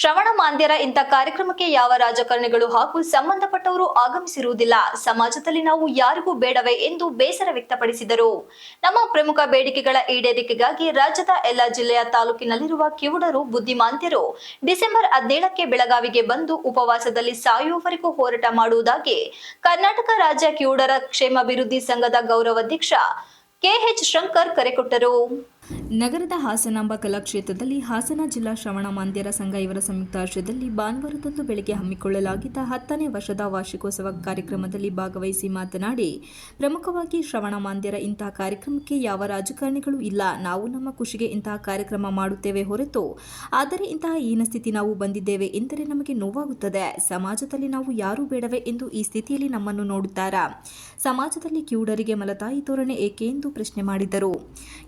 ಶ್ರವಣ ಮಾಂದ್ಯರ ಇಂಥ ಕಾರ್ಯಕ್ರಮಕ್ಕೆ ಯಾವ ರಾಜಕಾರಣಿಗಳು ಹಾಗೂ ಸಂಬಂಧಪಟ್ಟವರು ಆಗಮಿಸಿರುವುದಿಲ್ಲ? ಸಮಾಜದಲ್ಲಿ ನಾವು ಯಾರಿಗೂ ಬೇಡವೇ ಎಂದು ಬೇಸರ ವ್ಯಕ್ತಪಡಿಸಿದರು. ನಮ್ಮ ಪ್ರಮುಖ ಬೇಡಿಕೆಗಳ ಈಡೇರಿಕೆಗಾಗಿ ರಾಜ್ಯದ ಎಲ್ಲ ಜಿಲ್ಲೆಯ ತಾಲೂಕಿನಲ್ಲಿರುವ ಕಿವುಡರು ಬುದ್ಧಿಮಾಂತ್ಯರು ಡಿಸೆಂಬರ್ ಹದಿನೇಳಕ್ಕೆ ಬೆಳಗಾವಿಗೆ ಬಂದು ಉಪವಾಸದಲ್ಲಿ ಸಾಯುವವರೆಗೂ ಹೋರಾಟ ಮಾಡುವುದಾಗಿ ಕರ್ನಾಟಕ ರಾಜ್ಯ ಕಿವುಡರ ಕ್ಷೇಮಾಭಿವೃದ್ಧಿ ಸಂಘದ ಗೌರವಾಧ್ಯಕ್ಷ ಕೆಎಚ್ ಶಂಕರ್ ಕರೆ ಕೊಟ್ಟರು. ನಗರದ ಹಾಸನಾಂಬ ಕಲಾಕ್ಷೇತ್ರದಲ್ಲಿ ಹಾಸನ ಜಿಲ್ಲಾ ಶ್ರವಣ ಮಾಂದ್ಯರ ಸಂಘ ಇವರ ಸಂಯುಕ್ತ ಆಶ್ರಯದಲ್ಲಿ ಭಾನುವಾರದಂದು ಬೆಳಗ್ಗೆ ಹಮ್ಮಿಕೊಳ್ಳಲಾಗಿದ್ದ ಹತ್ತನೇ ವರ್ಷದ ವಾರ್ಷಿಕೋತ್ಸವ ಕಾರ್ಯಕ್ರಮದಲ್ಲಿ ಭಾಗವಹಿಸಿ ಮಾತನಾಡಿ, ಪ್ರಮುಖವಾಗಿ ಶ್ರವಣ ಮಾಂದ್ಯರ ಇಂತಹ ಕಾರ್ಯಕ್ರಮಕ್ಕೆ ಯಾವ ರಾಜಕಾರಣಿಗಳು ಇಲ್ಲ. ನಾವು ನಮ್ಮ ಖುಷಿಗೆ ಇಂತಹ ಕಾರ್ಯಕ್ರಮ ಮಾಡುತ್ತೇವೆ ಹೊರತು ಆದರೆ ಇಂತಹ ಹೀನ ಸ್ಥಿತಿ ನಾವು ಬಂದಿದ್ದೇವೆ ಎಂದರೆ ನಮಗೆ ನೋವಾಗುತ್ತದೆ. ಸಮಾಜದಲ್ಲಿ ನಾವು ಯಾರೂ ಬೇಡವೆ ಎಂದು ಈ ಸ್ಥಿತಿಯಲ್ಲಿ ನಮ್ಮನ್ನು ನೋಡುತ್ತಾರಾ? ಸಮಾಜದಲ್ಲಿ ಕಿವುಡರಿಗೆ ಮಲತಾಯಿ ತೋರಣೆ ಏಕೆ ಎಂದು ಪ್ರಶ್ನೆ ಮಾಡಿದರು.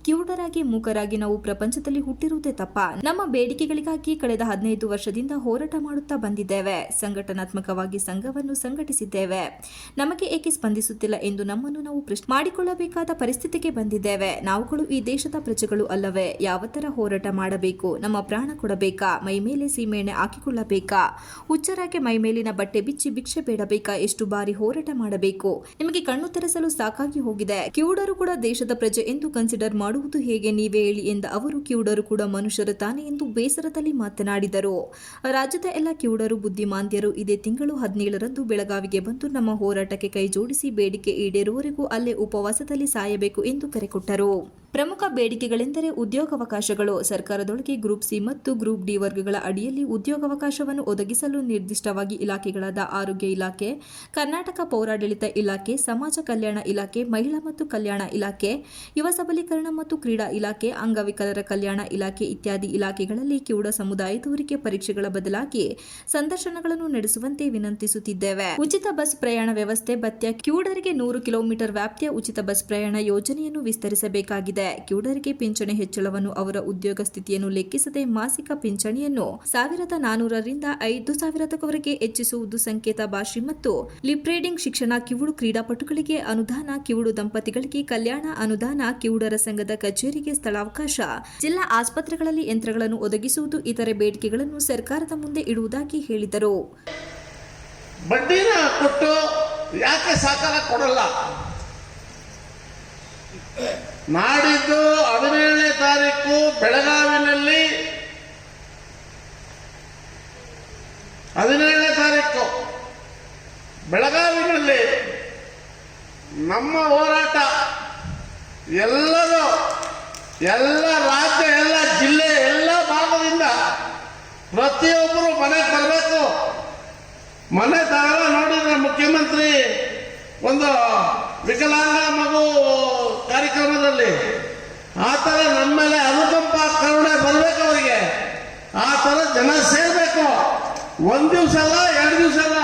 ಕಿವುಡರಾಗಿ ಮೂಕರಾಗಿ ನಾವು ಪ್ರಪಂಚದಲ್ಲಿ ಹುಟ್ಟಿರುವುದೇ ತಪ್ಪ. ನಮ್ಮ ಬೇಡಿಕೆಗಳಿಗಾಗಿ ಕಳೆದ ಹದಿನೈದು ವರ್ಷದಿಂದ ಹೋರಾಟ ಮಾಡುತ್ತಾ ಬಂದಿದ್ದೇವೆ. ಸಂಘಟನಾತ್ಮಕವಾಗಿ ಸಂಘವನ್ನು ಸಂಘಟಿಸಿದ್ದೇವೆ. ನಮಗೆ ಏಕೆ ಸ್ಪಂದಿಸುತ್ತಿಲ್ಲ ಎಂದು ನಮ್ಮನ್ನು ನಾವು ಪ್ರಶ್ನೆ ಮಾಡಿಕೊಳ್ಳಬೇಕಾದ ಪರಿಸ್ಥಿತಿಗೆ ಬಂದಿದ್ದೇವೆ. ನಾವುಗಳು ಈ ದೇಶದ ಪ್ರಜೆಗಳು ಅಲ್ಲವೇ? ಯಾವ ತರ ಹೋರಾಟ ಮಾಡಬೇಕು? ನಮ್ಮ ಪ್ರಾಣ ಕೊಡಬೇಕಾ? ಮೈಮೇಲೆ ಮೇಲೆ ಸೀಮೆಎಣ್ಣೆ ಹಾಕಿಕೊಳ್ಳಬೇಕಾ? ಹುಚ್ಚರಾಗೆ ಮೈ ಮೇಲಿನ ಬಟ್ಟೆ ಬಿಚ್ಚಿ ಭಿಕ್ಷೆ ಬೇಡಬೇಕಾ? ಎಷ್ಟು ಬಾರಿ ಹೋರಾಟ ಮಾಡಬೇಕು? ನಿಮಗೆ ಕಣ್ಣು ತೆರೆಸಲು ಸಾಕಾಗಿ ಹೋಗಿದೆ. ಕಿವುಡರು ಕೂಡ ದೇಶದ ಪ್ರಜೆ ಎಂದು ಕನ್ಸಿಡರ್ ಮಾಡುವುದು ಹೇಗೆ? ನೀವೇ ಹೇಳಿ ಎಂದ ಅವರು, ಕಿವುಡರು ಕೂಡ ಮನುಷ್ಯರು ತಾನೆ ಎಂದು ಬೇಸರದಲ್ಲಿ ಮಾತನಾಡಿದರು. ರಾಜ್ಯದ ಎಲ್ಲ ಕಿವುಡರು, ಬುದ್ಧಿಮಾಂದ್ಯರು ಇದೇ ತಿಂಗಳು ಹದಿನೇಳರಂದು ಬೆಳಗಾವಿಗೆ ಬಂದು ನಮ್ಮ ಹೋರಾಟಕ್ಕೆ ಕೈ ಜೋಡಿಸಿ ಬೇಡಿಕೆ ಈಡೇರುವವರೆಗೂ ಅಲ್ಲೇ ಉಪವಾಸದಲ್ಲಿ ಸಾಯಬೇಕು ಎಂದು ಕರೆ ಕೊಟ್ಟರು. ಪ್ರಮುಖ ಬೇಡಿಕೆಗಳೆಂದರೆ ಉದ್ಯೋಗಾವಕಾಶಗಳು. ಸರ್ಕಾರದೊಳಗೆ ಗ್ರೂಪ್ ಸಿ ಮತ್ತು ಗ್ರೂಪ್ ಡಿ ವರ್ಗಗಳ ಅಡಿಯಲ್ಲಿ ಉದ್ಯೋಗಾವಕಾಶವನ್ನು ಒದಗಿಸಲು ನಿರ್ದಿಷ್ಟವಾಗಿ ಇಲಾಖೆಗಳಾದ ಆರೋಗ್ಯ ಇಲಾಖೆ, ಕರ್ನಾಟಕ ಪೌರಾಡಳಿತ ಇಲಾಖೆ, ಸಮಾಜ ಕಲ್ಯಾಣ ಇಲಾಖೆ, ಮಹಿಳಾ ಮತ್ತು ಕಲ್ಯಾಣ ಇಲಾಖೆ, ಯುವ ಸಬಲೀಕರಣ ಮತ್ತು ಕ್ರೀಡಾ ಇಲಾಖೆ, ಅಂಗವಿಕಲರ ಕಲ್ಯಾಣ ಇಲಾಖೆ ಇತ್ಯಾದಿ ಇಲಾಖೆಗಳಲ್ಲಿ ಕಿವುಡ ಸಮುದಾಯದವರಿಗೆ ಪರೀಕ್ಷೆಗಳ ಬದಲಾಗಿ ಸಂದರ್ಶನಗಳನ್ನು ನಡೆಸುವಂತೆ ವಿನಂತಿಸುತ್ತಿದ್ದೇವೆ. ಉಚಿತ ಬಸ್ ಪ್ರಯಾಣ ವ್ಯವಸ್ಥೆ ಭತ್ಯ, ಕಿವುಡರಿಗೆ ನೂರು ಕಿಲೋಮೀಟರ್ ವ್ಯಾಪ್ತಿಯ ಉಚಿತ ಬಸ್ ಪ್ರಯಾಣ ಯೋಜನೆಯನ್ನು ವಿಸ್ತರಿಸಬೇಕಾಗಿದೆ. ಕಿವುಡರಿಗೆ ಪಿಂಚಣಿ ಹೆಚ್ಚಳವನ್ನು ಅವರ ಉದ್ಯೋಗ ಸ್ಥಿತಿಯನ್ನು ಲೆಕ್ಕಿಸದೆ ಮಾಸಿಕ ಪಿಂಚಣಿಯನ್ನು ಸಾವಿರದ ನಾನೂರರಿಂದ ಐದು ಸಾವಿರದವರೆಗೆ ಹೆಚ್ಚಿಸುವುದು ಸಂಕೇತ ಭಾಷೆ ಮತ್ತು ಲಿಪ್ರೇಡಿಂಗ್ ಶಿಕ್ಷಣ ಕಿವುಡು ಕ್ರೀಡಾಪಟುಗಳಿಗೆ ಅನುದಾನ, ಕಿವುಡು ದಂಪತಿಗಳಿಗೆ ಕಲ್ಯಾಣ, ಅನುದಾನ, ಕಿವುಡರ ಸಂಘದ ಕಚೇರಿಗೆ ಸ್ಥಳಾವಕಾಶ, ಜಿಲ್ಲಾ ಆಸ್ಪತ್ರೆಗಳಲ್ಲಿ ಯಂತ್ರಗಳನ್ನು ಒದಗಿಸುವುದು, ಇತರೆ ಬೇಡಿಕೆಗಳನ್ನು ಸರ್ಕಾರದ ಮುಂದೆ ಇಡುವುದಾಗಿ ಹೇಳಿದರು. ಬಡ್ಡಿನ ಕೊಟ್ಟು ಯಾಕೆ ಸಾಕಾರ ಕೊಡಲ್ಲ? ನಾಡಿದ್ದು ಹದಿನೇಳನೇ ತಾರೀಕು ಬೆಳಗಾವಿನಲ್ಲಿ. ಹದಿನೇಳನೇ ತಾರೀಕು ಬೆಳಗಾವಿನಲ್ಲಿ ನಮ್ಮ ಹೋರಾಟ. ಎಲ್ಲರೂ, ಎಲ್ಲ ರಾಜ್ಯ, ಎಲ್ಲ ಜಿಲ್ಲೆ, ಎಲ್ಲ ಭಾಗದಿಂದ ಪ್ರತಿಯೊಬ್ಬರು ಮನೆ ತರಬೇಕು. ಮನೆ ತರ ನೋಡಿದ್ರೆ ಮುಖ್ಯಮಂತ್ರಿ ಒಂದು ವಿಕಲಾಂಗ ಮಗು ಆ ಥರ ನಮ್ಮ ಮೇಲೆ ಅನುಕಂಪ ಕರುಣೆ ಬರಬೇಕು ಅವರಿಗೆ. ಆ ಥರ ಜನ ಸೇರಬೇಕು. ಒಂದು ದಿವಸ ಅಲ್ಲ, ಎರಡು ದಿವಸ ಅಲ್ಲ.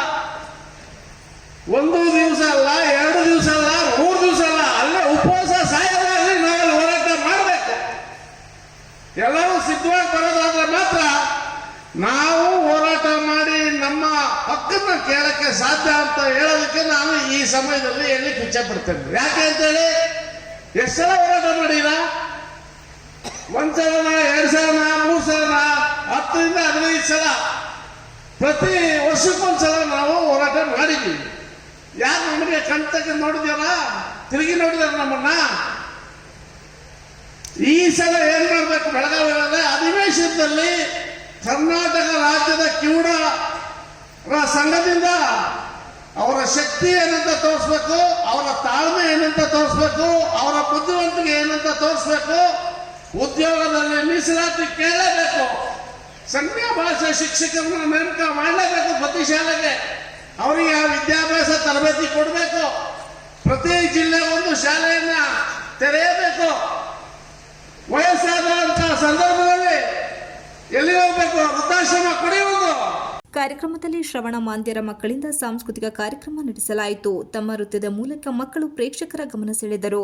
ಒಂದು ದಿವಸ ಅಲ್ಲ, ಎರಡು ದಿವಸ ಅಲ್ಲ, ಮೂರು ದಿವಸ ಅಲ್ಲ. ಅಲ್ಲೇ ಉಪವಾಸ ಸಾಯೋದಾಗಲಿ ನಾವೆಲ್ಲ ಹೋರಾಟ ಮಾಡಬೇಕು. ಎಲ್ಲರೂ ಸಿದ್ಧವಾಗಿ ಬರೋದಾದ್ರೆ ಮಾತ್ರ ನಾವು ಹೋರಾಟ ಮಾಡಿ ನಮ್ಮ ಹಕ್ಕನ್ನು ಕೇಳಕ್ಕೆ ಸಾಧ್ಯ ಅಂತ ಹೇಳೋದಕ್ಕೆ ನಾನು ಈ ಸಮಯದಲ್ಲಿ ಹೇಳಲಿಕ್ಕೆ ಇಚ್ಛೆ ಪಡ್ತೇನೆ. ಯಾಕೆ ಅಂತೇಳಿ ಎಷ್ಟು ಸಲ ಹೋರಾಟ ಮಾಡಿಲ್ಲ ಒಂದ್ ಸಲನ ಎರಡು ಸಲನ ಮೂರು ಸಲನ ಹತ್ತರಿಂದ ಹದಿನೈದು ಸಲ ಪ್ರತಿ ವರ್ಷಕ್ಕೊಂದ್ಸಲ ನಾವು ಹೋರಾಟ ಮಾಡಿದ್ದೀವಿ ಯಾರು ನಮಗೆ ಕಣ್ ತೆಗೆದು ನೋಡಿದ್ಯಾರ ತಿರುಗಿ ನೋಡಿದಾರ ನಮ್ಮನ್ನ. ಈ ಸಲ ಏನ್ ಮಾಡ್ಬೇಕು ಬೆಳಗಾವಿ ಅಧಿವೇಶನದಲ್ಲಿ ಕರ್ನಾಟಕ ರಾಜ್ಯದ ಕಿವುಡ ಸಂಘದಿಂದ ಅವರ ಶಕ್ತಿ ಏನಂತ ತೋರಿಸ್ಬೇಕು, ಅವರ ತಾಳ್ಮೆ ಏನಂತ ತೋರಿಸ್ಬೇಕು, ಅವರ ಬುದ್ಧಿವಂತಿಕೆ ಏನಂತ ತೋರಿಸ್ಬೇಕು, ಉದ್ಯೋಗದಲ್ಲಿ ಮೀಸಲಾತಿ ಕೇಳಲೇಬೇಕು ಸಣ್ಣ ಭಾಷೆ ಶಿಕ್ಷಕರನ್ನ ನೇಮಕ ಮಾಡಲೇಬೇಕು ಪ್ರತಿ ಶಾಲೆಗೆ ಅವರಿಗೆ ಆ ವಿದ್ಯಾಭ್ಯಾಸ ತರಬೇತಿ ಕೊಡಬೇಕು. ಪ್ರತಿ ಜಿಲ್ಲೆ ಒಂದು ಶಾಲೆಯನ್ನ ತೆರೆಯಬೇಕು. ಕಾರ್ಯಕ್ರಮದಲ್ಲಿ ಶ್ರವಣ ಮಾಂದ್ಯರ ಮಕ್ಕಳಿಂದ ಸಾಂಸ್ಕೃತಿಕ ಕಾರ್ಯಕ್ರಮ ನಡೆಸಲಾಯಿತು. ತಮ್ಮ ನೃತ್ಯದ ಮೂಲಕ ಮಕ್ಕಳು ಪ್ರೇಕ್ಷಕರ ಗಮನ ಸೆಳೆದರು.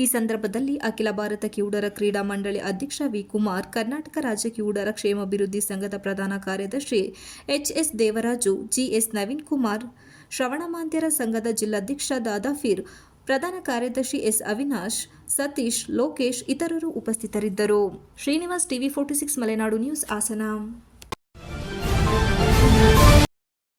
ಈ ಸಂದರ್ಭದಲ್ಲಿ ಅಖಿಲ ಭಾರತ ಕಿವುಡರ ಕ್ರೀಡಾ ಮಂಡಳಿ ಅಧ್ಯಕ್ಷ ವಿ. ಕುಮಾರ್, ಕರ್ನಾಟಕ ರಾಜ್ಯ ಕಿವುಡರ ಕ್ಷೇಮಾಭಿವೃದ್ಧಿ ಸಂಘದ ಪ್ರಧಾನ ಕಾರ್ಯದರ್ಶಿ ಎಚ್ಎಸ್ ದೇವರಾಜು ಜಿಎಸ್ ನವೀನ್ ಕುಮಾರ್, ಶ್ರವಣ ಮಾಂದ್ಯರ ಸಂಘದ ಜಿಲ್ಲಾಧ್ಯಕ್ಷ ದಾದಾಫೀರ್ ಪ್ರಧಾನ ಕಾರ್ಯದರ್ಶಿ ಎಸ್. ಅವಿನಾಶ್, ಸತೀಶ್, ಲೋಕೇಶ್ ಇತರರು ಉಪಸ್ಥಿತರಿದ್ದರು. Srinivas TV forty six, Malenadu news, Hassan.